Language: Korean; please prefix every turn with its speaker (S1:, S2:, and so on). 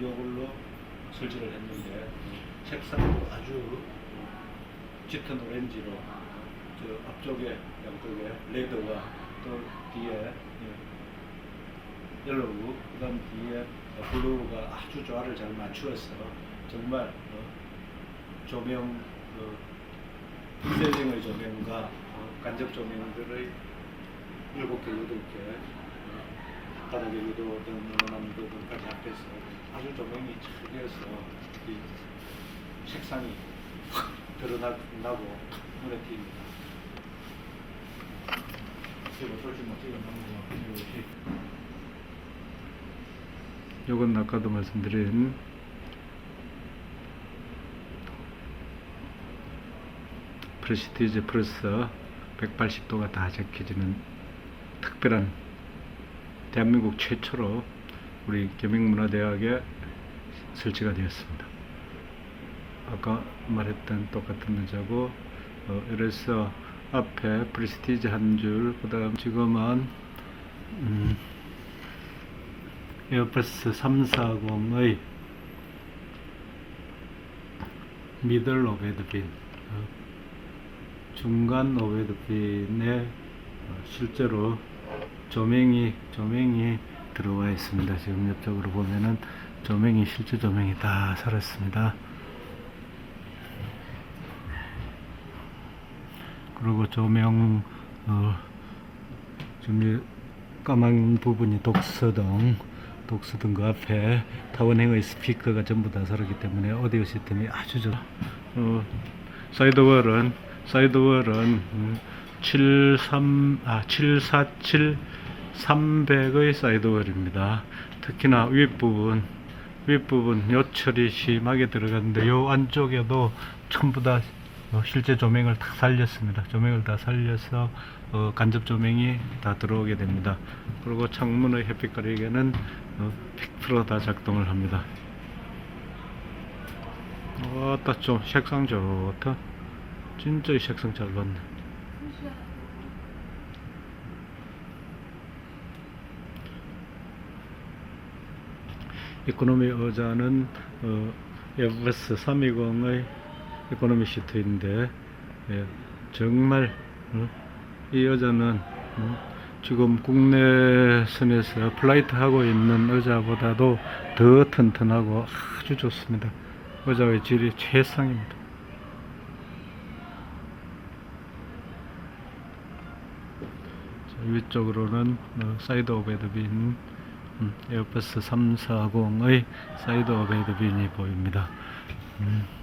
S1: 이걸로 설치를 했는데 색상도 아주 짙은 오렌지로 저 앞쪽에 양쪽에 레드와 또 뒤에 예, 옐로우 그다음 뒤에 블루가 아주 조화를 잘 맞추어서 정말 어, 조명 그 불세정의 조명과 어, 간접 조명들의 일곱 개, 여덟 개 어, 바닥에 유도 등 원하는 부분까지 합해서 아주 조명이 잘 되어서 이 색상이 확 드러나고 눈에 띕니다. 뭐 이것이
S2: 요건 아까도 말씀드린 프레시티지 플러스 180도가 다 적혀지는 특별한 대한민국 최초로 우리 계명문화대학에 설치가 되었습니다. 아까 말했던 똑같은 의자고 어, 이래서 앞에 프레스티지 한 줄, 그 다음 지금은 음, 에어버스 340의 미들 오베드빈 어, 중간 오베드빈에 어, 실제로 조명이 조명이 들어와 있습니다. 지금 옆쪽으로 보면은 조명이 실제 조명이 다 살았습니다. 그리고 조명 어, 지금 이 까만 부분이 독서등 독서등 그 앞에 타원행의 스피커가 전부 다 살았기 때문에 오디오 시스템이 아주 좋아 어, 사이드월은 사이드월은 음, 73, 아, 747 300의 사이드월입니다 특히나 윗부분 윗부분 요철이 심하게 들어갔는데 요 안쪽에도 전부 다 어, 실제 조명을 다 살렸습니다. 조명을 다 살려서 어, 간접 조명이 다 들어오게 됩니다. 그리고 창문의 햇빛 가리개는 어, 100%다 작동을 합니다. 왔다 좀 색상 좋다. 진짜 이 색상 잘 봤네. 이코노미 의자는 어, 에버스 320의 이코노미 시트인데 예, 정말 어, 이 의자는 어, 지금 국내 선에서 플라이트 하고 있는 의자보다도 더 튼튼하고 아주 좋습니다. 의자의 질이 최상입니다. 자, 위쪽으로는 어, 사이드 오베드빈 음, 에어버스 340의 사이드 오베드빈이 보입니다. 음.